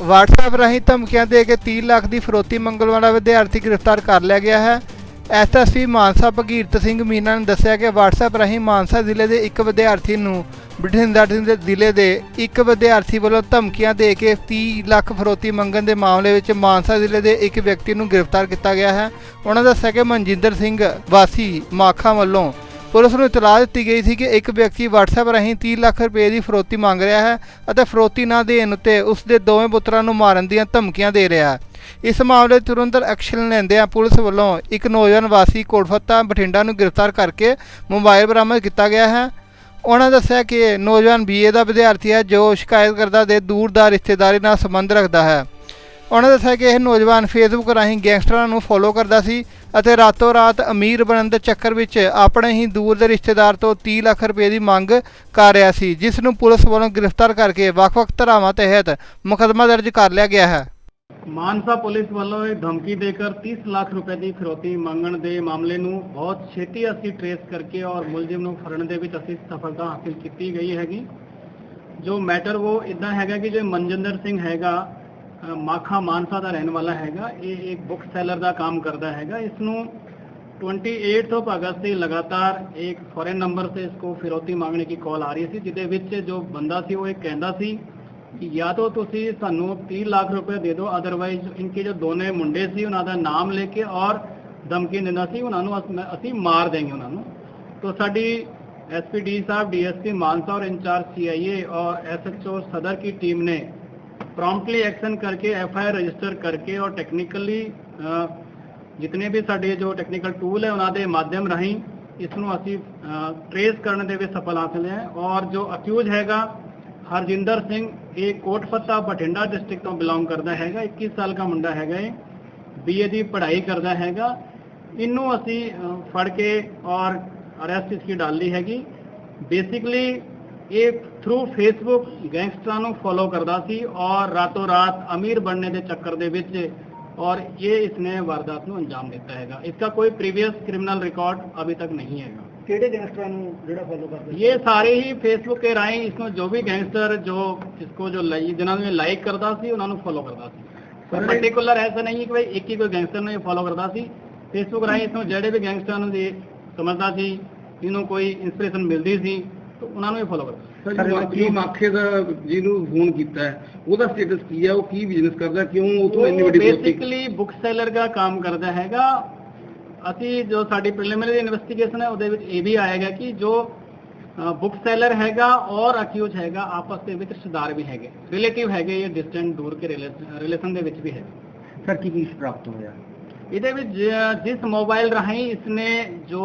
WhatsApp ਰਾਹੀਂ ਧਮਕੀਆਂ ਦੇ ਕੇ 30 ਲੱਖ ਦੀ ਫਰੋਤੀ ਮੰਗਣ ਵਾਲਾ ਵਿਦਿਆਰਥੀ ਗ੍ਰਿਫਤਾਰ ਕਰ ਲਿਆ ਗਿਆ ਹੈ। ਐਸਐਸਪੀ ਮਾਨਸਾ ਭਗੀਰਤ ਸਿੰਘ ਮੀਨਾ ਨੇ ਦੱਸਿਆ ਕਿ WhatsApp ਰਾਹੀਂ ਮਾਨਸਾ ਜ਼ਿਲ੍ਹੇ ਦੇ ਇੱਕ ਵਿਦਿਆਰਥੀ ਨੂੰ ਬਠਿੰਡਾ ਜ਼ਿਲ੍ਹੇ ਦੇ ਇੱਕ ਵਿਦਿਆਰਥੀ ਵੱਲੋਂ ਧਮਕੀਆਂ ਦੇ ਕੇ 30 ਲੱਖ ਫਰੋਤੀ ਮੰਗਣ ਦੇ ਮਾਮਲੇ ਵਿੱਚ ਮਾਨਸਾ ਜ਼ਿਲ੍ਹੇ ਦੇ ਇੱਕ ਵਿਅਕਤੀ ਨੂੰ ਗ੍ਰਿਫਤਾਰ ਕੀਤਾ ਗਿਆ ਹੈ। ਉਹਨਾਂ ਦਾ ਦੱਸਿਆ ਕਿ ਮਨਜਿੰਦਰ ਸਿੰਘ ਵਾਸੀ ਮਾਖਾ ਵੱਲੋਂ ਪੁਲਿਸ ਨੂੰ ਇਤਲਾਹ ਦਿੱਤੀ ਗਈ ਸੀ ਕਿ ਇੱਕ ਵਿਅਕਤੀ WhatsApp ਰਾਹੀਂ 30 ਲੱਖ ਰੁਪਏ ਦੀ ਫਰੋਤੀ ਮੰਗ ਰਿਹਾ ਹੈ ਅਤੇ ਫਰੋਤੀ ਨਾ ਦੇਣ ਉੱਤੇ ਉਸ ਦੇ ਦੋਵੇਂ ਪੁੱਤਰਾਂ ਨੂੰ ਮਾਰਨ ਦੀਆਂ ਧਮਕੀਆਂ ਦੇ ਰਿਹਾ ਹੈ। ਇਸ ਮਾਮਲੇ ਤੁਰੰਤ ਐਕਸ਼ਨ ਲੈਂਦਿਆਂ ਪੁਲਿਸ ਵੱਲੋਂ ਇੱਕ ਨੌਜਵਾਨ ਵਾਸੀ ਕੋਟਫੱਤਾ ਬਠਿੰਡਾ ਨੂੰ ਗ੍ਰਿਫਤਾਰ ਕਰਕੇ ਮੋਬਾਈਲ ਬਰਾਮਦ ਕੀਤਾ ਗਿਆ ਹੈ। ਉਹਨਾਂ ਦੱਸਿਆ ਕਿ ਇਹ ਨੌਜਵਾਨ ਬੀਏ ਦਾ ਵਿਦਿਆਰਥੀ ਹੈ ਜੋ ਸ਼ਿਕਾਇਤਕਰਤਾ ਦੇ ਦੂਰ ਦਾ ਰਿਸ਼ਤੇਦਾਰੀ ਨਾਲ ਸੰਬੰਧ ਰੱਖਦਾ ਹੈ। ਉਹਨਾਂ ਦੱਸਿਆ ਕਿ ਇਹ ਨੌਜਵਾਨ ਫੇਸਬੁੱਕ ਰਾਹੀਂ ਗੈਂਗਸਟਰਾਂ ਨੂੰ ਫੋਲੋ ਕਰਦਾ ਸੀ ਅਤੇ ਰਾਤੋਂ ਰਾਤ ਅਮੀਰ ਬਣਨ ਦੇ ਚੱਕਰ ਵਿੱਚ ਆਪਣੇ ਹੀ ਦੂਰ ਦੇ ਰਿਸ਼ਤੇਦਾਰ ਤੋਂ 30 ਲੱਖ ਰੁਪਏ ਦੀ ਮੰਗ ਕਰ ਰਿਹਾ ਸੀ, ਜਿਸ ਨੂੰ ਪੁਲਿਸ ਵੱਲੋਂ ਗ੍ਰਿਫਤਾਰ ਕਰਕੇ ਵੱਖ-ਵੱਖ ਧਾਰਾਵਾਂ ਤਹਿਤ ਮੁਕੱਦਮਾ ਦਰਜ ਕਰ ਲਿਆ ਗਿਆ ਹੈ। ਮਾਨਸਾ ਪੁਲਿਸ ਵੱਲੋਂ ਇਹ ਧਮਕੀ ਦੇकर 30 ਲੱਖ ਰੁਪਏ ਦੀ ਫਿਰੌਤੀ ਮੰਗਣ ਦੇ ਮਾਮਲੇ ਨੂੰ ਬਹੁਤ ਛੇਤੀ ਅਸੀਂ ਟਰੇਸ ਕਰਕੇ ਔਰ ਮੁਲਜ਼ਮ ਨੂੰ ਫੜਨ ਦੇ ਵਿੱਚ ਅਸੀਂ ਸਫਲਤਾ ਹਾਸਲ ਕੀਤੀ ਗਈ ਹੈਗੀ। ਜੋ ਮੈਟਰ ਉਹ ਇਦਾਂ ਹੈਗਾ ਕਿ ਜੋ ਮਨਜਿੰਦਰ ਸਿੰਘ ਹੈਗਾ ਮਾਖਾ ਮਾਨਸਾ ਦਾ ਰਹਿਣ ਵਾਲਾ ਹੈਗਾ, ਇਹ ਇੱਕ ਬੁੱਕ ਸੈਲਰ ਦਾ ਕੰਮ ਕਰਦਾ ਹੈਗਾ। ਇਸ ਨੂੰ 28 ਆਫ ਅਗਸਤ ਦੀ ਲਗਾਤਾਰ ਇੱਕ ਫੋਰਨ ਨੰਬਰ ਤੇ ਇਸ ਇਸਕੋ ਫਿਰੌਤੀ ਮੰਗਣੇ ਦੀ ਕਾਲ ਆ ਰਹੀ ਸੀ, ਜਿਹਦੇ ਵਿੱਚ ਜੋ ਬੰਦਾ ਸੀ ਉਹ ਇਹ ਕਹਿੰਦਾ ਸੀ ਕਿ ਜਾਂ ਤਾਂ ਤੁਸੀਂ ਸਾਨੂੰ 30 ਲੱਖ ਰੁਪਏ ਦੇ ਦਿਓ ਅਦਰਵਾਈਜ਼ ਇਨਕੇ ਜੋ ਦੋਨੇ ਮੁੰਡੇ ਸੀ ਉਹਨਾਂ ਦਾ ਨਾਮ ਲੈ ਕੇ ਔਰ ਧਮਕੀ ਦੇਣਾ ਸੀ, ਉਹਨਾਂ ਨੂੰ ਅਸੀਂ ਮਾਰ ਦੇਂਗੇ ਉਹਨਾਂ ਨੂੰ। ਤਾਂ ਸਾਡੀ ਐਸਪੀਡੀ ਸਾਹਿਬ ਡੀਐਸਪੀ ਮਾਨਸਾ ਔਰ ਇੰਚਾਰਜ ਸੀਆਈਏ ਔਰ ਐਸਐਚਓ ਸਦਰ ਕੀ ਟੀਮ ਨੇ ਪ੍ਰੌਮਪਟਲੀ ਐਕਸ਼ਨ ਕਰਕੇ ਐਫ ਆਈ ਆਰ ਰਜਿਸਟਰ ਕਰਕੇ ਔਰ ਟੈਕਨੀਕਲੀ ਜਿਤਨੇ ਵੀ ਸਾਡੇ ਜੋ ਟੈਕਨੀਕਲ ਟੂਲ ਹੈ ਉਹਨਾਂ ਦੇ ਮਾਧਿਅਮ ਰਾਹੀਂ ਇਸ ਨੂੰ ਅਸੀਂ ਟ੍ਰੇਸ ਕਰਨ ਦੇ ਵਿੱਚ ਸਫਲ ਹਾਸਲ ਹੈ ਔਰ ਜੋ ਅਕਿਊਜ ਹੈਗਾ ਹਰਜਿੰਦਰ ਸਿੰਘ ਇਹ ਕੋਟਫਤਾ ਬਠਿੰਡਾ ਡਿਸਟ੍ਰਿਕਟ ਤੋਂ ਬਿਲੋਂਗ ਕਰਦਾ ਹੈਗਾ 21 ਸਾਲ ਦਾ ਮੁੰਡਾ ਹੈਗਾ ਇਹ ਬੀਏ ਦੀ ਪੜ੍ਹਾਈ ਕਰਦਾ ਹੈਗਾ ਇਹਨੂੰ ਅਸੀਂ ਫੜ ਕੇ ਔਰ ਅਰੈਸਟ ਇਸ ਕੀ ਡਾਲੀ ਹੈਗੀ ਬੇਸਿਕਲੀ ਇਹ ਥਰੂ ਫੇਸਬੁੱਕ ਗੈਂਗਸਟਰਾਂ ਨੂੰ ਫੋਲੋ ਕਰਦਾ ਸੀ ਔਰ ਰਾਤੋ ਰਾਤ ਅਮੀਰ ਬਣਨੇ ਦੇ ਚੱਕਰ ਦੇ ਵਿੱਚ ਔਰ ਇਹ ਇਸਨੇ ਵਾਰਦਾਤ ਨੂੰ ਅੰਜਾਮ ਦਿੱਤਾ ਹੈਗਾ। ਇਸਦਾ ਕੋਈ ਪ੍ਰੀਵੀਅਸ ਕ੍ਰਿਮੀਨਲ ਰਿਕਾਰਡ ਅਭੀ ਤੱਕ ਨਹੀਂ ਹੈਗਾ। ਕਿਹੜੇ ਗੈਂਗਸਟਰਾਂ ਨੂੰ ਜਿਹੜਾ ਫੋਲੋ ਕਰਦੇ ਇਹ ਸਾਰੇ ਹੀ ਫੇਸਬੁੱਕ ਦੇ ਰਾਹੀਂ ਇਸ ਨੂੰ ਜੋ ਵੀ ਗੈਂਗਸਟਰ ਜੋ ਇਸ ਕੋ ਜੋ ਜਿਨ੍ਹਾਂ ਨੂੰ ਲਾਈਕ ਕਰਦਾ ਸੀ ਉਹਨਾਂ ਨੂੰ ਫੋਲੋ ਕਰਦਾ ਸੀ। ਪਰ ਐਸਾ ਨਹੀਂ ਕਿ ਭਾਈ ਇੱਕ ਹੀ ਕੋਈ ਗੈਂਗਸਟਰ ਨੂੰ ਇਹ ਫੋਲੋ ਕਰਦਾ ਸੀ। ਫੇਸਬੁੱਕ ਰਾਹੀਂ ਇਸ ਨੂੰ ਜਿਹੜੇ ਵੀ ਗੈਂਗਸਟਰਾਂ ਨੂੰ ਦੇ ਸਮਝਦਾ ਸੀ ਜਿਹਨੂੰ ਕੋਈ ਇਨਸਪੀਰੇਸ਼ਨ ਮਿਲਦੀ ਸੀ ਤਾਂ ਉਹਨਾਂ ਨੂੰ ਇਹ ਫੋਲੋ ਕਰਦਾ ਸੀ। ਸਰ ਕੀ ਮਾਖੇ ਦਾ ਜਿਹਨੂੰ ਫੋਨ ਕੀਤਾ ਹੈ ਉਹਦਾ ਸਟੇਟਸ ਕੀ ਹੈ ਉਹ ਕੀ ਬਿਜ਼ਨਸ ਕਰਦਾ ਕਿਉਂ ਤੋਂ ਇੰਨੀ ਵੱਡੀ ਬੇਸਿਕਲੀ ਬੁੱਕ ਸੈਲਰ ਦਾ ਕੰਮ ਕਰਦਾ ਹੈਗਾ। ਅਸੀਂ ਜੋ ਸਾਡੀ ਪ੍ਰੀਲਿਮਿਨਰੀ ਇਨਵੈਸਟੀਗੇਸ਼ਨ ਹੈ ਉਹਦੇ ਵਿੱਚ ਇਹ ਵੀ ਆਏਗਾ ਕਿ ਜੋ ਬੁੱਕ ਸੈਲਰ ਹੈਗਾ ਔਰ ਅਕਿਊਜ਼ ਹੈਗਾ ਆਪਸ ਦੇ ਵਿੱਚ ਰਿਸ਼ਤੇਦਾਰ ਵੀ ਹੈਗੇ। ਰਿਲੇਟਿਵ ਹੈਗੇ ਜਾਂ ਡਿਸਟੈਂਟ ਦੂਰ ਕੇ ਰਿਲੇਸ਼ਨ ਦੇ ਵਿੱਚ ਵੀ ਹੈ ਸਰ ਕੀ ਕੀ ਪ੍ਰਾਪਤ ਹੋਇਆ? ये जिस मोबाइल राही इसने जो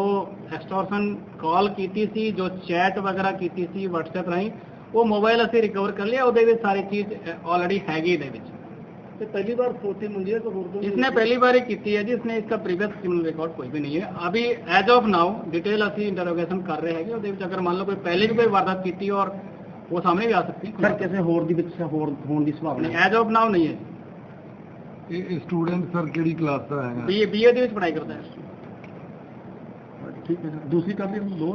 एक्सटोरशन कॉल की सी, जो चैट वगैरह की वट्सएप राही वो मोबाइल असं रिकवर कर लिया वो सारी चीज़ ऑलरेडी हैगी पहली बार सोची मिली है तो इसने पहली बार ही की है जी इसने इसका प्रीवियस क्रिमिनल रिकॉर्ड कोई भी नहीं है। अभी एज ऑफ़ नाउ डिटेल असं इंटरोगेशन कर रहे हैं वो अगर मान लो कोई पहले भी कोई वारदात की और वो सामने भी आ सकती है। एज ऑफ़ नाउ नहीं है। ਇਹ ਸਟੂਡੈਂਟ ਸਰ ਕਿਹੜੀ ਕਲਾਸ ਦਾ ਹੈਗਾ? ਬੀਏ ਬੀਏ ਦੇ ਵਿੱਚ ਪੜ੍ਹਾਈ ਕਰਦਾ ਹੈ। ਠੀਕ ਹੈ ਸਰ ਦੂਸਰੀ ਕਾਪੀ ਦੋ।